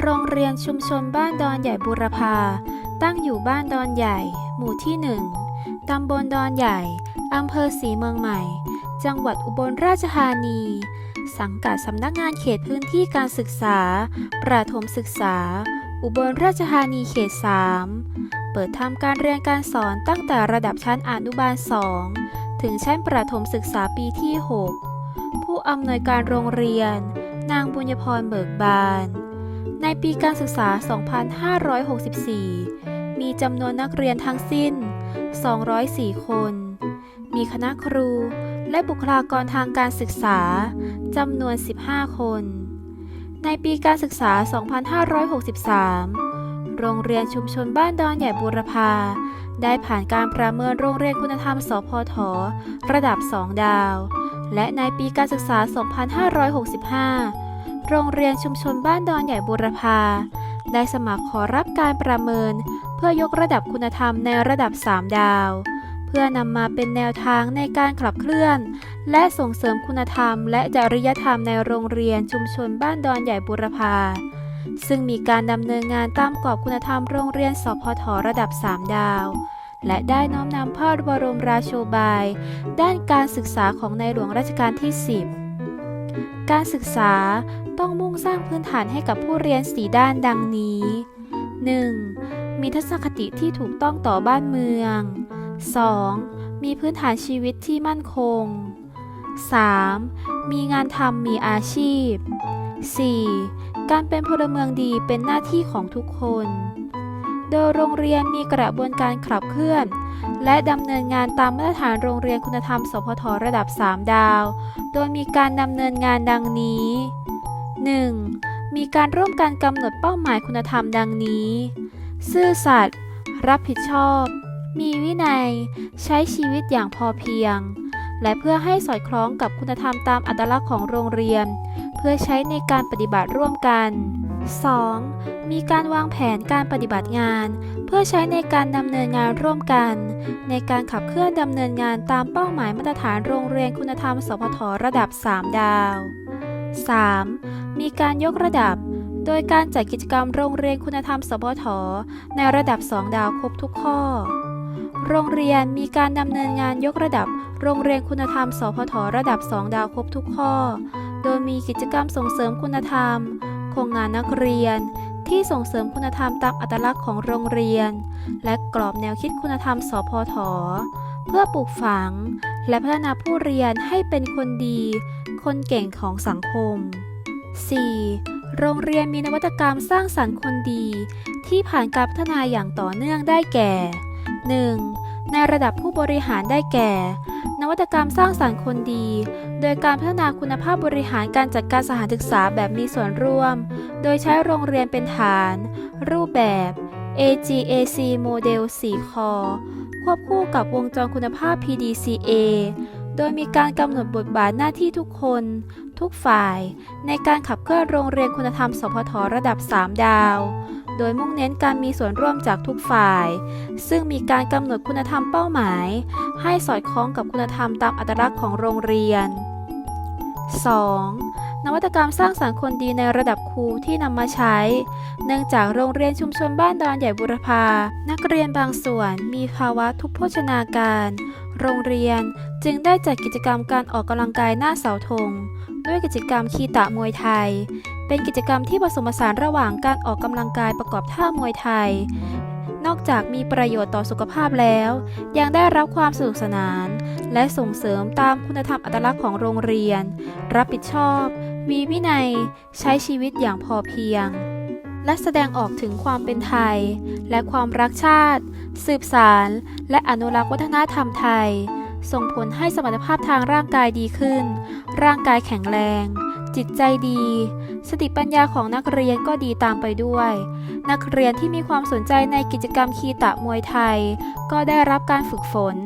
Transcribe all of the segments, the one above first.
โรงเรียนชุมชนบ้านดอนใหญ่บุรพา ตั้งอยู่บ้านดอนใหญ่ หมู่ที่หนึ่งตำบลดอนใหญ่ อำเภอศรีเมืองใหม่ จังหวัดอุบลราชธานี สังกัดสำนักงานเขตพื้นที่การศึกษา ประถมศึกษา อุบลราชธานีเขต 3 เปิดทำการเรียนการสอนตั้งแต่ระดับชั้นอนุบาล 2 ถึงชั้นประถมศึกษาปีที่ 6 ผู้อำนวยการโรงเรียน นางบุญพรเบิกบาน ในปีการศึกษา 2564 มีจำนวนนักเรียนทั้งสิ้น 204 คน มีคณะครู และบุคลากรทางการศึกษา จำนวน 15 คน ในปีการศึกษา 2563 โรงเรียนชุมชนบ้านดอนใหญ่บูรพา ได้ผ่านการประเมินโรงเรียนคุณธรรม สพท ระดับ 2 ดาว และในปีการศึกษา 2565 โรงเรียนชุมชนบ้านดอนใหญ่บูรพา ได้สมัครขอรับการประเมิน เพื่อยกระดับคุณธรรมในระดับ 3 ดาว เพื่อนำมาเป็นแนวทางในการขับเคลื่อน และส่งเสริมคุณธรรม และจริยธรรมในโรงเรียนชุมชนบ้านดอนใหญ่บุรพา ซึ่งมีการดำเนินงานตามกรอบคุณธรรมโรงเรียนสพทระดับ 3 ดาวและได้น้อมนำพระบรมราโชบาย ด้านการศึกษาของในหลวงรัชกาลที่ 10 การศึกษาต้องมุ่งสร้างพื้นฐานให้กับผู้เรียนสีด้านดังนี้ 1. มีทัศนคติที่ถูกต้องต่อบ้านเมือง 2. มีพื้นฐานชีวิตที่มั่นคง 3. มีงานทำมีอาชีพ 4. การเป็นพลเมืองดีเป็นหน้าที่ของทุกคน โดยโรงเรียนมีกระบวนการขับเคลื่อน และดำเนินงานตามมาตรฐานโรงเรียนคุณธรรม สพทระดับ 3 ดาว โดยมีการดำเนินงานดังนี้ 1. มีการร่วมกันกำหนดเป้าหมายคุณธรรมดังนี้ ซื่อสัตย์ รับผิดชอบ มีวินัย ใช้ชีวิตอย่างพอเพียง และเพื่อให้สอดคล้องกับคุณธรรมตามอัตลักษณ์ของโรงเรียน เพื่อใช้ในการปฏิบัติร่วมกัน 2. มีการวางแผนการปฏิบัติงาน เพื่อใช้ในการดำเนินงานร่วมกัน ในการขับเคลื่อนดำเนินงานตามเป้าหมายมาตรฐานโรงเรียนคุณธรรม สพทระดับ 3 ดาว 3. มีการยกระดับ โดยการจัดกิจกรรมโรงเรียนคุณธรรม สพทในระดับ 2 ดาวครบทุกข้อ โรงเรียนมีการดำเนินงานยกระดับ โรงเรียนคุณธรรม สพทระดับ 2 ดาวครบทุกข้อ โดยมีกิจกรรมส่งเสริมคุณธรรม ครงงานนักเรียน ที่ส่งเสริมคุณธรรมตามอัตลักษณ์ของโรงเรียน และกรอบแนวคิดคุณธรรม สพท เพื่อปลูกฝัง และพัฒนาผู้เรียนให้เป็นคนดี คนเก่งของสังคม 4. โรงเรียนมีนวัตกรรมสร้างสรรค์คนดี ที่ผ่านการพัฒนาอย่างต่อเนื่องได้แก่ 1. ในระดับผู้บริหารได้แก่ นวัตกรรมสร้างสรรค์คนดี โดยการพัฒนาคุณภาพบริหารการจัดการสถานศึกษาแบบมีส่วนร่วม โดยใช้โรงเรียนเป็นฐาน รูปแบบ AGAC โมเดล4คอควบคู่กับวงจรคุณภาพ PDCA โดยมีการกำหนดบทบาทหน้าที่ทุกคน ทุกฝ่าย ในการขับเคลื่อนโรงเรียนคุณธรรมสพทระดับ 3 ดาว โดยมุ่งเน้นการมีส่วนร่วมจากทุกฝ่าย ซึ่งมีการกำหนดคุณธรรมเป้าหมาย ให้สอดคล้องกับคุณธรรมตามอัตลักษณ์ของโรงเรียน 2. นวัตกรรมสร้างสรรค์คนดีในระดับครูที่นำมาใช้ เนื่องจากโรงเรียนชุมชนบ้านดอนใหญ่บุรพา นักเรียนบางส่วนมีภาวะทุพโภชนาการ โรงเรียนจึงได้จัดกิจกรรมการออกกำลังกายหน้าเสาธง ด้วยกิจกรรมคีตะมวยไทย เป็นกิจกรรมที่ผสมผสานระหว่างการออกกำลังกายประกอบท่ามวยไทย นอกจากมีประโยชน์ต่อสุขภาพแล้ว ยังได้รับความสนุกสนาน และส่งเสริมตามคุณธรรมอัตลักษณ์ของโรงเรียน รับผิดชอบมีวินัย ใช้ชีวิตอย่างพอเพียง และแสดงออกถึงความเป็นไทย และความรักชาติ สืบสาร และอนุรักษ์วัฒนธรรมไทย ส่งผลให้สมรรถภาพทางร่างกายดีขึ้น ร่างกายแข็งแรง จิตใจดี สติปัญญาของนักเรียนก็ดีตามไปด้วย นักเรียนที่มีความสนใจในกิจกรรมคีตะมวยไทย ก็ได้รับการฝึกฝน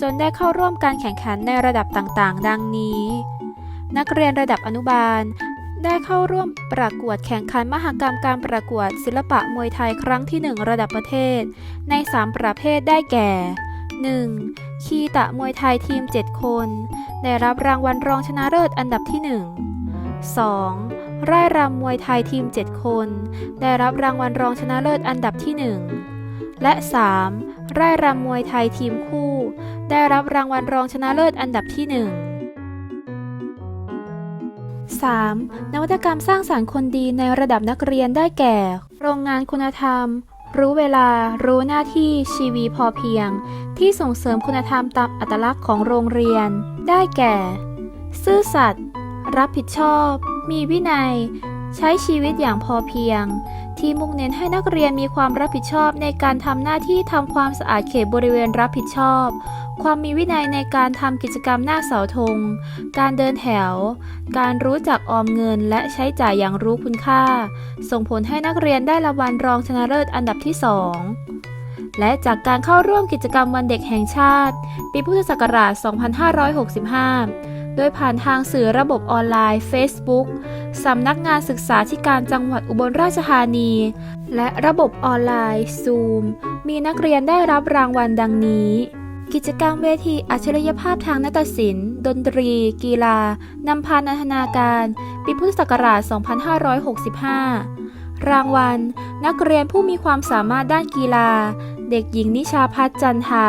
จนได้เข้าร่วมการแข่งขันในระดับต่างๆ ดังนี้ นักเรียนระดับอนุบาล ได้เข้าร่วมประกวดแข่งขันมหกรรมการประกวดศิลปะมวยไทยครั้งที่ 1 ระดับประเทศ ใน 3 ประเภทได้แก่ 1. คีตะมวยไทยทีม 7 คน ได้รับรางวัลรองชนะเลิศอันดับที่ 1 2. ไร่รำมวยไทยทีม 7 คน ได้รับรางวัลรองชนะเลิศอันดับที่ 1 และ 3. ไร่รำมวยไทยทีมคู่ ได้รับรางวัลรองชนะเลิศอันดับที่ 1 3. นวัตกรรมสร้างสารรค์คนดีในระดับนักเรียนได้แก่ โรงงานคุณธรรม รู้เวลา รู้หน้าที่ ชีวีพอเพียง ที่ส่งเสริมคุณธรรมตามอัตลักษณ์ของโรงเรียน ได้แก่ ซื่อสัตย์ รับผิดชอบ มีวินัย ใช้ชีวิตอย่างพอเพียง ที่มุ่งเน้นให้นักเรียนมีความรับผิดชอบในการทำหน้าที่ทำความสะอาดเขตบริเวณรับผิดชอบ ความมีวินัยในการทำกิจกรรมหน้าเสาธง การเดินแถว การรู้จักออมเงินและใช้จ่ายอย่างรู้คุณค่า ส่งผลให้นักเรียนได้รางวัลรองชนะเลิศอันดับที่2และจากการเข้าร่วมกิจกรรมวันเด็กแห่งชาติ ปีพุทธศักราช 2565 โดยผ่านทางสื่อระบบออนไลน์ Facebook สำนักงานศึกษาธิการจังหวัดอุบลราชธานี และระบบออนไลน์ Zoom มีนักเรียนได้รับรางวัลดังนี้ กิจกรรมเวทีอัจฉริยภาพทางนาฏศิลป์ ดนตรี กีฬานำพานันทนาการ ปีพุทธศักราช 2565 รางวัล นักเรียนผู้มีความสามารถด้านกีฬา เด็กหญิงนิชาพัฒน์จันทา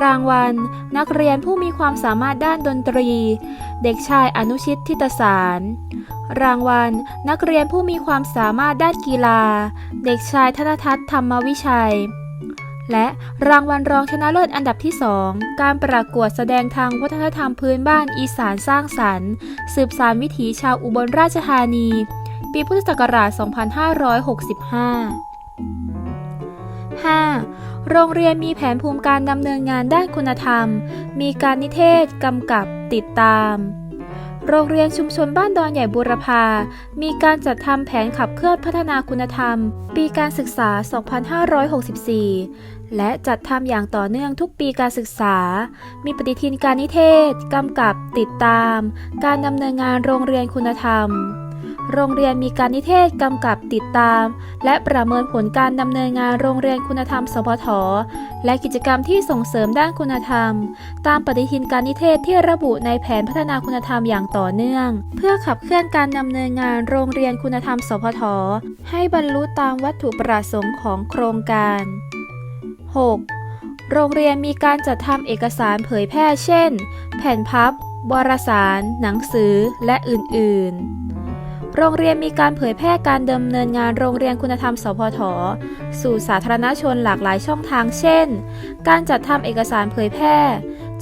รางวัล นักเรียนผู้มีความสามารถด้านดนตรี เด็กชายอนุชิตทิตสาร รางวัล นักเรียนผู้มีความสามารถด้านกีฬา เด็กชายธนทัศน์ธรรมวิชัย และรางวัลรองชนะเลิศอันดับที่2การประกวดแสดงทางวัฒนธรรมพื้นบ้านอีสานสร้างสรรค์ สืบสานวิถีชาวอุบลราชธานี ปีพุทธศักราช 2565 5. โรงเรียนมีแผนภูมิการดำเนินงานด้านคุณธรรม มีการนิเทศกำกับติดตาม โรงเรียนชุมชนบ้านดอนใหญ่บูรพา มีการจัดทำแผนขับเคลื่อนพัฒนาคุณธรรม ปีการศึกษา 2564 และจัดทำอย่างต่อเนื่องทุกปีการศึกษา มีปฏิทินการนิเทศกำกับติดตาม การดำเนินงานโรงเรียนคุณธรรม โรงเรียนมีการนิเทศกำกับติดตาม และประเมินผลการดำเนินงานโรงเรียนคุณธรรม สพท และกิจกรรมที่ส่งเสริมด้านคุณธรรม ตามปฏิทินการนิเทศที่ระบุในแผนพัฒนาคุณธรรมอย่างต่อเนื่อง เพื่อขับเคลื่อนการดำเนินงานโรงเรียนคุณธรรม สพท ให้บรรลุตามวัตถุประสงค์ของโครงการ 6. โรงเรียนมีการจัดทำเอกสารเผยแพร่เช่น แผ่นพับ วารสาร หนังสือ และอื่น ๆ โรงเรียนมีการเผยแพร่การดำเนินงานโรงเรียนคุณธรรม สพท สู่สาธารณชนหลากหลายช่องทาง เช่น การจัดทำเอกสารเผยแพร่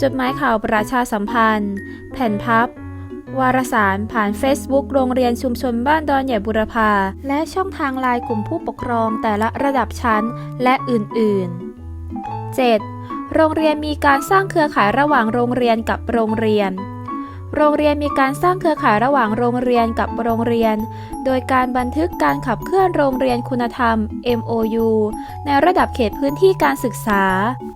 จดหมายข่าวประชาสัมพันธ์ แผ่นพับ วารสารผ่าน Facebook โรงเรียนชุมชนบ้านดอนใหญ่บุรพา และช่องทางไลน์กลุ่มผู้ปกครองแต่ละระดับชั้นและอื่น ๆ 7. โรงเรียนมีการสร้างเครือข่ายระหว่างโรงเรียนกับโรงเรียน โรงเรียนมีการสร้างเครือข่ายระหว่างโรงเรียนกับโรงเรียน โดยการบันทึกการขับเคลื่อนโรงเรียนคุณธรรม MOU ในระดับเขตพื้นที่การศึกษา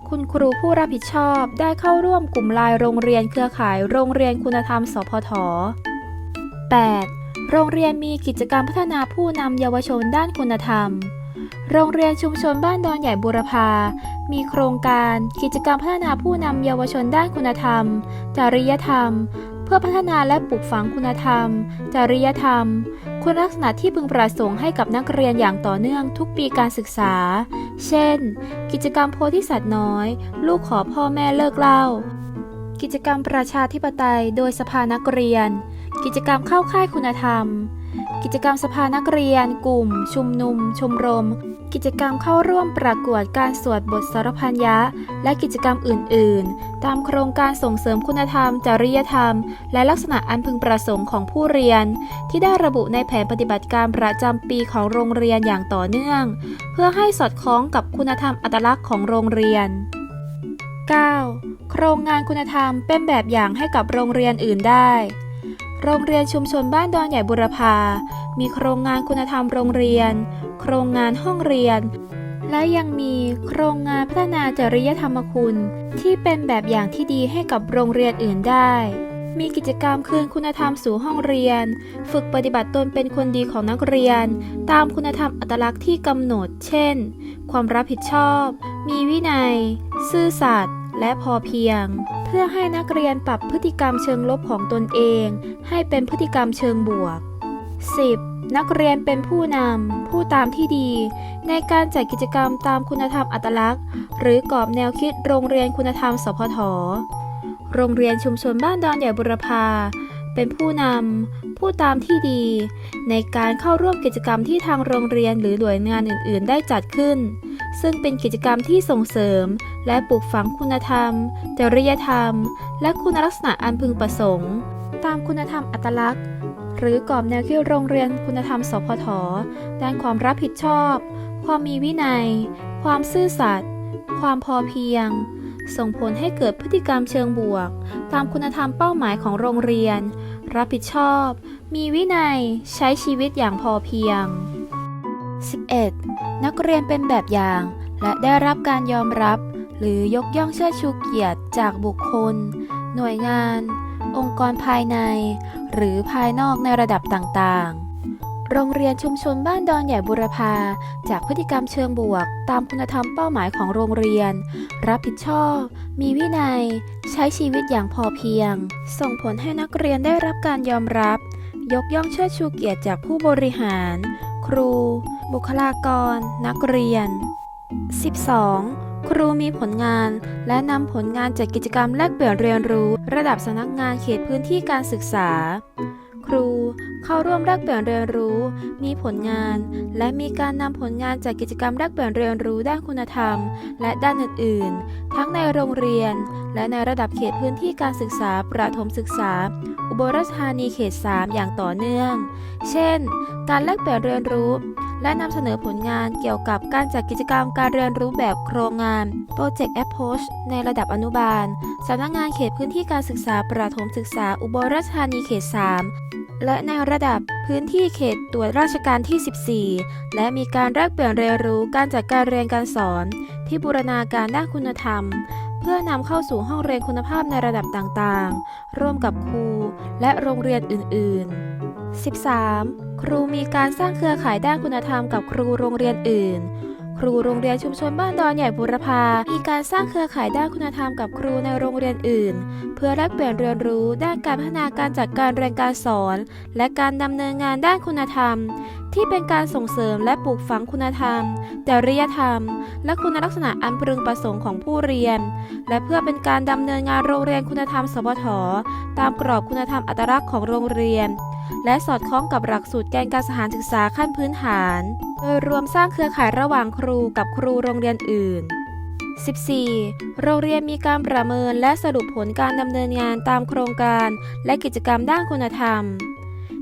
คุณครูผู้รับผิดชอบได้เข้าร่วมกลุ่มไลน์โรงเรียนเครือข่ายโรงเรียนคุณธรรม สพท 8. โรงเรียนมีกิจกรรมพัฒนาผู้นำเยาวชนด้านคุณธรรมโรงเรียนชุมชนบ้านดอนใหญ่บุรพา มีโครงการ กิจกรรมพัฒนาผู้นำเยาวชนด้านคุณธรรม จริยธรรม เพื่อพัฒนาและปลูกฝังคุณธรรม จริยธรรม คุณลักษณะที่พึงประสงค์ให้กับนักเรียนอย่างต่อเนื่องทุกปีการศึกษา เช่น กิจกรรมโพธิสัตว์น้อย ลูกขอพ่อแม่เลิกเล้ากิจกรรมประชาธิปไตยโดยสภานักเรียน กิจกรรมเข้าค่ายคุณธรรม กิจกรรมสภานักเรียน กลุ่ม ชุมนุม ชมรม กิจกรรมเข้าร่วมประกวดการสวดบทสารพันยะและกิจกรรมอื่น ๆ ตามโครงการส่งเสริมคุณธรรม จริยธรรม และลักษณะอันพึงประสงค์ของผู้เรียน ที่ได้ระบุในแผนปฏิบัติการประจำปีของโรงเรียนอย่างต่อเนื่อง เพื่อให้สอดคล้องกับคุณธรรมอัตลักษณ์ของโรงเรียน 9. โครงงานคุณธรรมเป็นแบบอย่างให้กับโรงเรียนอื่นได้ โรงเรียนชุมชนบ้านดอนใหญ่บุรพา มีโครงงานคุณธรรมโรงเรียน โครงงานห้องเรียน และยังมีโครงงานพัฒนาจริยธรรมคุณ ที่เป็นแบบอย่างที่ดีให้กับโรงเรียนอื่นได้ มีกิจกรรมคืนคุณธรรมสู่ห้องเรียน ฝึกปฏิบัติตนเป็นคนดีของนักเรียน ตามคุณธรรมอัตลักษณ์ที่กำหนด เช่น ความรับผิดชอบ มีวินัย ซื่อสัตย์ และพอเพียงเพื่อให้นักเรียนปรับพฤติกรรมเชิงลบของตนเอง ให้เป็นพฤติกรรมเชิงบวก 10. นักเรียนเป็นผู้นำ ผู้ตามที่ดี ในการจัดกิจกรรมตามคุณธรรมอัตลักษณ์ หรือกรอบแนวคิดโรงเรียนคุณธรรม สพท โรงเรียนชุมชนบ้านดอนใหญ่บุรพา เป็นผู้นำ ผู้ตามที่ดี ในการเข้าร่วมกิจกรรมที่ทางโรงเรียนหรือหน่วยงานอื่น ๆ ได้จัดขึ้น ซึ่งเป็นกิจกรรมที่ส่งเสริม และปลูกฝังคุณธรรม จริยธรรม และคุณลักษณะอันพึงประสงค์ ตามคุณธรรมอัตลักษณ์ หรือกรอบแนวคิดโรงเรียนคุณธรรมสพทด้านความรับผิดชอบ ความมีวินัย ความซื่อสัตย์ความพอเพียง ส่งผลให้เกิดพฤติกรรมเชิงบวก ตามคุณธรรมเป้าหมายของโรงเรียน รับผิดชอบ มีวินัย ใช้ชีวิตอย่างพอเพียง 11. นักเรียนเป็นแบบอย่าง และได้รับการยอมรับ หรือยกย่องเชิดชูเกียรติจากบุคคล หน่วยงาน องค์กรภายใน หรือภายนอกในระดับต่างๆ โรงเรียนชุมชนบ้านดอนใหญ่บุรพาจากพฤติกรรมเชิงบวก ตามคุณธรรมเป้าหมายของโรงเรียน รับผิดชอบ มีวินัย ใช้ชีวิตอย่างพอเพียง ส่งผลให้นักเรียนได้รับการยอมรับ ยกย่องเชิดชูเกียรติจากผู้บริหาร ครู บุคลากร นักเรียน 12. ครูมีผลงาน และนำผลงานจากกิจกรรมแลกเปลี่ยนเรียนรู้ ระดับสำนักงานเขตพื้นที่การศึกษา ครู เข้าร่วมแลกเปลี่ยนเรียนรู้ มีผลงาน และมีการนำผลงานจากกิจกรรมแลกเปลี่ยนเรียนรู้ด้านคุณธรรม และด้านอื่นๆ ทั้งในโรงเรียน และในระดับเขตพื้นที่การศึกษาประถมศึกษา อุบลราชธานีเขต 3 อย่างต่อเนื่อง เช่น การแลกเปลี่ยนเรียนรู้และนำเสนอผลงานเกี่ยวกับการจัดกิจกรรมการเรียนรู้แบบโครงงาน Project Approach ในระดับอนุบาล สำนักงานเขตพื้นที่การศึกษาประถมศึกษาอุบลราชธานีเขต 3 และในระดับพื้นที่เขตตรวจราชการที่ 14 และมีการแลกเปลี่ยนเรียนรู้การจัดการเรียนการสอน ที่บูรณาการด้านคุณธรรม เพื่อนำเข้าสู่ห้องเรียนคุณภาพในระดับต่างๆ ร่วมกับครูและโรงเรียนอื่น ๆ 13. ครูมีการสร้างเครือข่ายด้านคุณธรรมกับครูโรงเรียนอื่น ครูโรงเรียนชุมชนบ้านดอนใหญ่บุรพา มีการสร้างเครือข่ายด้านคุณธรรมกับครูในโรงเรียนอื่น เพื่อแลกเปลี่ยนเรียนรู้ด้านการพัฒนาการจัดการเรียนการสอน และการดำเนินงานด้านคุณธรรม ที่เป็นการส่งเสริมและปลูกฝังคุณธรรม จริยธรรม และคุณลักษณะอันพึงประสงค์ของผู้เรียน และเพื่อเป็นการดำเนินงานโรงเรียนคุณธรรม สพทตามกรอบคุณธรรมอัตลักษณ์ของโรงเรียน และสอดคล้องกับหลักสูตรแกนการสถานศึกษาขั้นพื้นฐาน โดยรวมสร้างเครือข่ายระหว่างครูกับครูโรงเรียนอื่น 14. โรงเรียนมีการประเมินและสรุปผลการดำเนินงานตามโครงการและกิจกรรมด้านคุณธรรม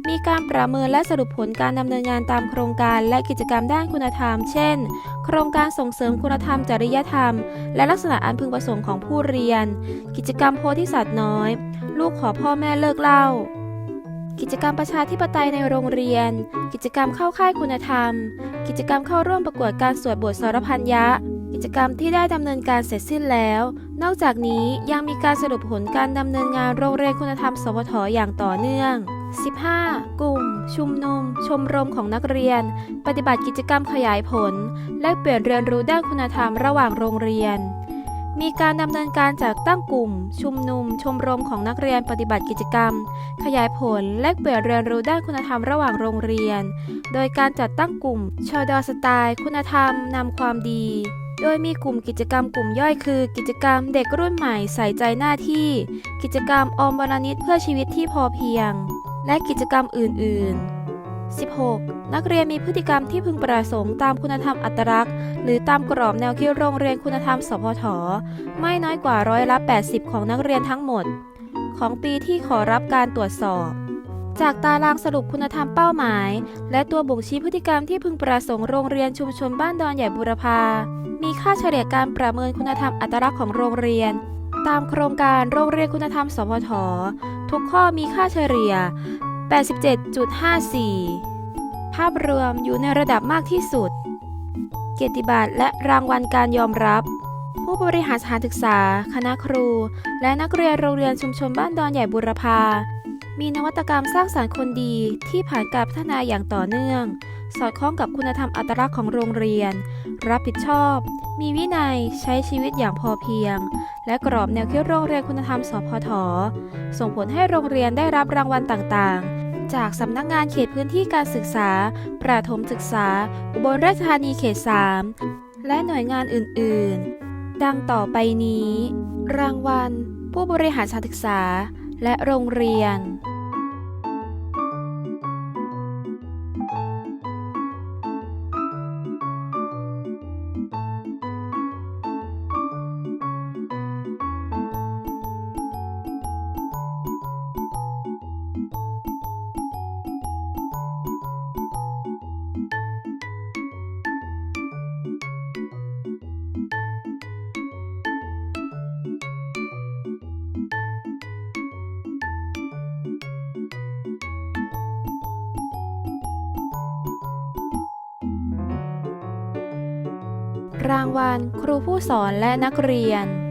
มีการประเมินและสรุปผลการดำเนินงานตามโครงการและกิจกรรมด้านคุณธรรม เช่น โครงการส่งเสริมคุณธรรมจริยธรรม และลักษณะอันพึงประสงค์ของผู้เรียน กิจกรรมโพธิสัตว์น้อย ลูกขอพ่อแม่เลิกเล้า กิจกรรมประชาธิปไตยในโรงเรียน กิจกรรมเข้าค่ายคุณธรรม กิจกรรมเข้าร่วมประกวดการสวดบทสรพันยะ กิจกรรมที่ได้ดำเนินการเสร็จสิ้นแล้ว นอกจากนี้ยังมีการสรุปผลการดำเนินงานโรงเรียนคุณธรรม สวทอย่างต่อเนื่อง 15. กลุ่ม ชุมนุม ชมรมของนักเรียน ปฏิบัติกิจกรรมขยายผล และเปลี่ยนเรียนรู้ด้านคุณธรรมระหว่างโรงเรียน มีการดำเนินการจากตั้งกลุ่ม ชุมนุม ชมรมของนักเรียนปฏิบัติกิจกรรม ขยายผลและเปลี่ยนเรียนรู้ด้านคุณธรรมระหว่างโรงเรียน โดยการจัดตั้งกลุ่มชอดอสไตล์คุณธรรมนำความดี โดยมีกลุ่มกิจกรรมกลุ่มย่อยคือ กิจกรรมเด็กรุ่นใหม่ใส่ใจหน้าที่ กิจกรรมออมวรนิตเพื่อชีวิตที่พอเพียง และกิจกรรมอื่น ๆ 16. นักเรียนมีพฤติกรรมที่พึงประสงค์ตามคุณธรรมอัตลักษณ์ หรือตามกรอบแนวคิดโรงเรียนคุณธรรม สพท ไม่น้อยกว่าร้อยละ 80 ของนักเรียนทั้งหมด ของปีที่ขอรับการตรวจสอบ จากตารางสรุปคุณธรรมเป้าหมาย และตัวบ่งชี้พฤติกรรมที่พึงประสงค์โรงเรียนชุมชนบ้านดอนใหญ่บุรพา มีค่าเฉลี่ยการประเมินคุณธรรมอัตลักษณ์ของโรงเรียน ตามโครงการโรงเรียนคุณธรรม สพท ทุกข้อมีค่าเฉลี่ย 87.54 ภาพรวมอยู่ในระดับมากที่สุด เกียรติบัตรและรางวัลการยอมรับ ผู้บริหารสถานศึกษา คณะครู และนักเรียนโรงเรียนชุมชนบ้านดอนใหญ่บุรพา มีนวัตกรรมสร้างสารรค์คนดีที่ผ่านการพัฒนาอย่างต่อเนื่อง สอดคล้องกับคุณธรรมอัตลักษณ์ของโรงเรียน รับผิดชอบ มีวินัย ใช้ชีวิตอย่างพอเพียง และกรอบแนวคิดโรงเรียนคุณธรรมสพท ส่งผลให้โรงเรียนได้รับรางวัลต่างๆ จากสำนักงานเขตพื้นที่การศึกษา ประถมศึกษา อุบลราชธานีเขต 3 และหน่วยงานอื่น ๆ ดังต่อไปนี้ รางวัล ผู้บริหารสถานศึกษา และโรงเรียน รางวัล ครูผู้สอนและนักเรียน